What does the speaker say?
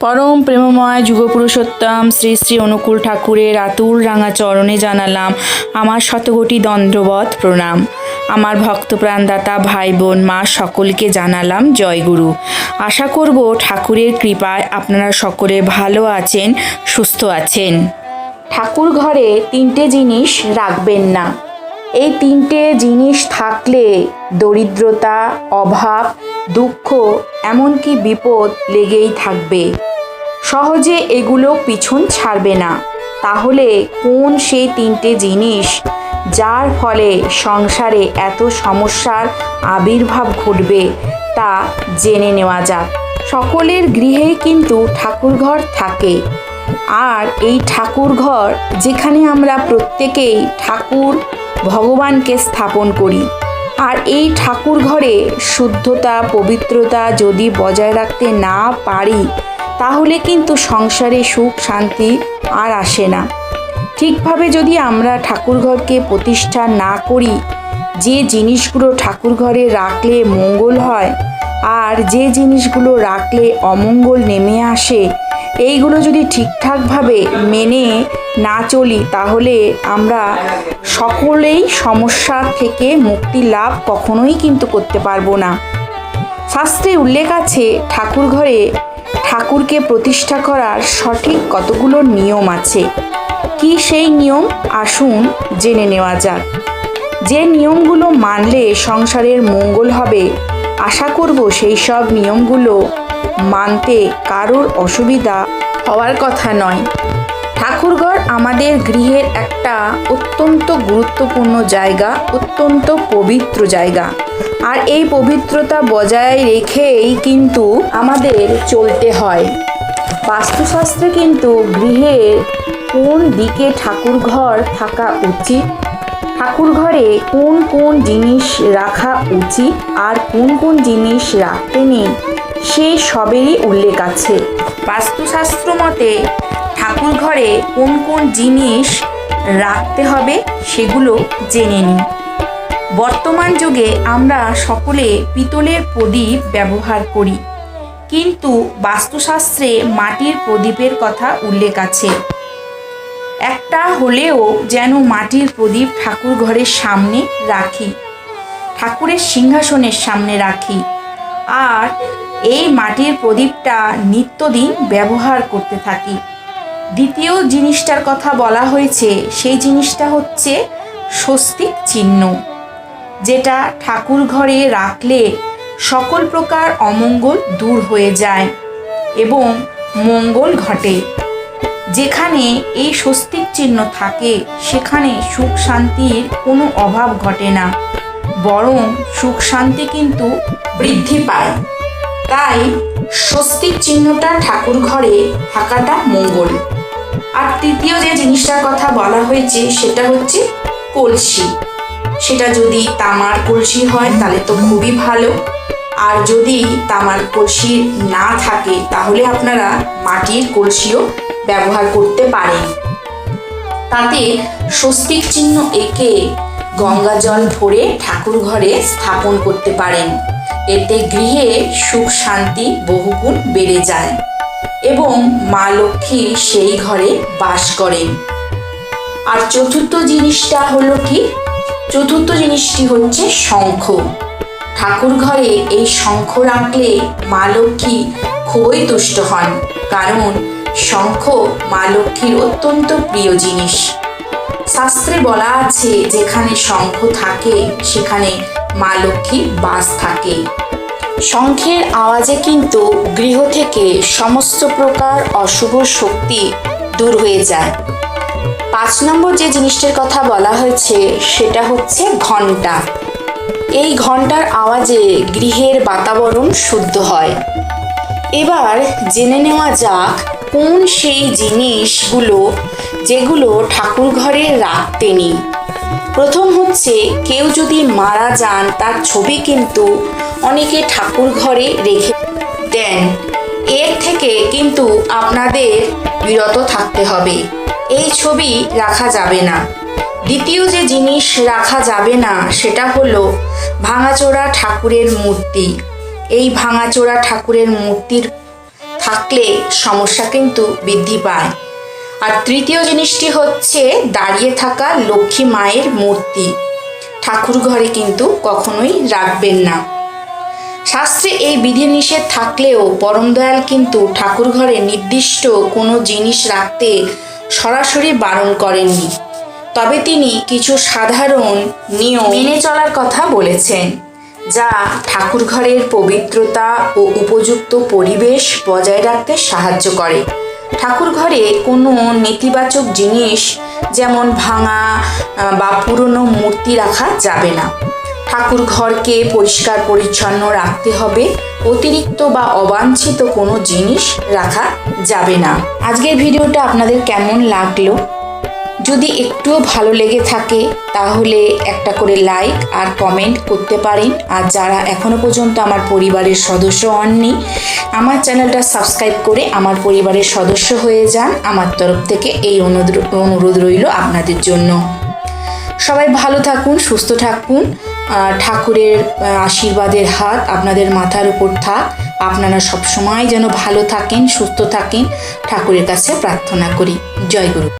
পরম প্রেমময় যুগপুরুষোত্তম শ্রী শ্রী অনুকূল ঠাকুরের আতুর রাঙা চরণে জানালাম আমার শতকোটি দণ্ডবত প্রণাম। আমার ভক্তপ্রাণদাতা ভাই বোন মা সকলকে জানালাম জয়গুরু আশা করব ঠাকুরের কৃপায় আপনারা সকলে ভালো আছেন, সুস্থ আছেন। ঠাকুর ঘরে তিনটে জিনিস রাখবেন না। এই তিনটে জিনিস থাকলে দরিদ্রতা, অভাব, দুঃখ, এমনকি বিপদ লেগেই থাকবে। সহজে এগুলো পিছন ছাড়বে না। তাহলে কোন সেই তিনটে জিনিস যার ফলে সংসারে এত সমস্যার আবির্ভাব ঘটবে তা জেনে নেওয়া যাক। সকলের গৃহেই কিন্তু ঠাকুরঘর থাকে। আর এই ঠাকুরঘর যেখানে আমরা প্রত্যেকেই ঠাকুর, ভগবানকে স্থাপন করি। আর এই ঠাকুর ঘরে শুদ্ধতা, পবিত্রতা যদি বজায় রাখতে না পারি, তাহলে কিন্তু সংসারে সুখ, শান্তি আর আসে না। ঠিকভাবে যদি আমরা ঠাকুরঘরকে প্রতিষ্ঠা না করি, যে জিনিসগুলো ঠাকুরঘরে রাখলে মঙ্গল হয় আর যে জিনিসগুলো রাখলে অমঙ্গল নেমে আসে, এইগুলো যদি ঠিকঠাকভাবে মেনে না চলি, তাহলে আমরা সকলেই সমস্যা থেকে মুক্তি লাভ কখনোই কিন্তু করতে পারব না। শাস্ত্রে উল্লেখ আছে ঠাকুর ঘরে ঠাকুরকে প্রতিষ্ঠা করার সঠিক কতগুলো নিয়ম আছে? কি সেই নিয়ম? আসুন জেনে নেওয়া যাক। যে নিয়মগুলো মানলে সংসারের মঙ্গল হবে আশা করব সেই সব নিয়মগুলো মানতে কারোর অসুবিধা হওয়ার কথা নয়। ঠাকুরঘর আমাদের গৃহের একটা অত্যন্ত গুরুত্বপূর্ণ জায়গা, অত্যন্ত পবিত্র জায়গা। আর এই পবিত্রতা বজায় রেখেই কিন্তু আমাদের চলতে হয়। বাস্তুশাস্ত্রে কিন্তু গৃহের কোন দিকে ঠাকুরঘর থাকা উচিত? ঠাকুর ঘরে কোন কোন জিনিস রাখা উচিত আর কোন কোন জিনিস রাখতে নেই সেই সবেরই উল্লেখ আছে। বাস্তুশাস্ত্র মতে ঠাকুর ঘরে কোন কোন জিনিস রাখতে হবে সেগুলো জেনে নিই। বর্তমান যুগে আমরা সকলে পিতলের প্রদীপ ব্যবহার করি, কিন্তু বাস্তুশাস্ত্রে মাটির প্রদীপের কথা উল্লেখ আছে। একটা হলেও যেন মাটির প্রদীপ ঠাকুর ঘরের সামনে রাখি, ঠাকুরের সিংহাসনের সামনে রাখি। আর এই মাটির প্রদীপটা নিত্যদিন ব্যবহার করতে থাকি। দ্বিতীয় জিনিসটার কথা বলা হয়েছে, সেই জিনিসটা হচ্ছে স্বস্তিক চিহ্ন, যেটা ঠাকুর ঘরে রাখলে সকল প্রকার অমঙ্গল দূর হয়ে যায় এবং মঙ্গল ঘটে। যেখানে এই স্বস্তিক চিহ্ন থাকে, সেখানে সুখ শান্তির কোনো অভাব ঘটে না। বরং সুখ শান্তি কিন্তু বৃদ্ধি পায়। তাই স্বস্তিক চিহ্নটা ঠাকুর ঘরে থাকাটা মঙ্গল। আর তৃতীয় যে জিনিসটার কথা বলা হয়েছে, সেটা হচ্ছে কলসি। সেটা যদি তামার কলসি হয়, তাহলে তো খুবই ভালো। আর যদি তামার কলসি না থাকে, তাহলে আপনারা মাটির কলসিও ব্যবহার করতে পারেন তাতে স্বস্তিক চিহ্ন এঁকে গঙ্গা জল ভরে ঠাকুর ঘরে স্থাপন করতে পারেন। এতে গৃহে সুখ, শান্তি, বহুগুণ বেড়ে যায় এবং মা লক্ষ্মী সেই ঘরে বাস করেন। আর চতুর্থ জিনিসটা হলো কি? চতুর্থ জিনিসটি হচ্ছে শঙ্খ। ঠাকুর ঘরে এই শঙ্খ রাখলে মা লক্ষ্মী খুবই তুষ্ট হন। কারণ শঙ্খ মা লক্ষ্মীর অত্যন্ত প্রিয় জিনিস। শাস্ত্রে বলা আছে, যেখানে শঙ্খ থাকে, সেখানে মা লক্ষ্মীর বাস থাকে। শঙ্খের আওয়াজে কিন্তু গৃহ থেকে সমস্ত প্রকার অশুভ শক্তি দূর হয়ে যায়। পাঁচ নম্বর যে জিনিসটির কথা বলা হয়েছে, সেটা হচ্ছে ঘণ্টা এই ঘণ্টার আওয়াজে গৃহের বাতাবরণ শুদ্ধ হয়। এবার জেনে নেওয়া যাক কোন সেই জিনিসগুলো যেগুলো ঠাকুর ঘরে রাখতে নেই? প্রথম হচ্ছে, কেউ যদি মারা যান, তার ছবি কিন্তু অনেকে ঠাকুর ঘরে রেখে দেন। এর থেকে কিন্তু আপনাদের বিরত থাকতে হবে। এই ছবি রাখা যাবে না। দ্বিতীয় যে জিনিস রাখা যাবে না, সেটা হলো ভাঙাচোরা ঠাকুরের মূর্তি। এই ভাঙাচোরা ঠাকুরের মূর্তির থাকলে সমস্যা কিন্তু বৃদ্ধি পায়। আর তৃতীয় জিনিসটি হচ্ছে দাঁড়িয়ে থাকা লক্ষ্মী মায়ের মূর্তি। ঠাকুর ঘরে কিন্তু কখনোই রাখবেন না। শাস্ত্রে এই বিধিনিষেধ থাকলেও পরম দয়াল কিন্তু ঠাকুর ঘরে নির্দিষ্ট কোনো জিনিস রাখতে সরাসরি বারণ করেননি। তবে তিনি কিছু সাধারণ নিয়ম মেনে চলার কথা বলেছেন। যা ঠাকুর ঘরের পবিত্রতা ও উপযুক্ত পরিবেশ বজায় রাখতে সাহায্য করে। ঠাকুর ঘরে কোনো নেতিবাচক জিনিস যেমন ভাঙা বা পুরনো মূর্তি রাখা যাবে না। ঠাকুর ঘরকে পরিষ্কার পরিচ্ছন্ন রাখতে হবে, অতিরিক্ত বা অবাঞ্ছিত কোনো জিনিস রাখা যাবে না। আজকের ভিডিওটা আপনাদের কেমন লাগল? যদি একটুও ভালো লেগে থাকে, তাহলে একটা করে লাইক আর কমেন্ট করতে পারেন। আর যারা এখনও পর্যন্ত আমার পরিবারের সদস্য হননি, আমার চ্যানেলটা সাবস্ক্রাইব করে আমার পরিবারের সদস্য হয়ে যান। আমার তরফ থেকে এই অনুরোধ অনুরোধ রইল আপনাদের জন্য। সবাই ভালো থাকুন, সুস্থ থাকুন। ঠাকুরের আশীর্বাদের হাত আপনাদের মাথার উপর থাক। আপনারা সবসময় যেন ভালো থাকেন, সুস্থ থাকেন। ঠাকুরের কাছে প্রার্থনা করি। জয় গুরু।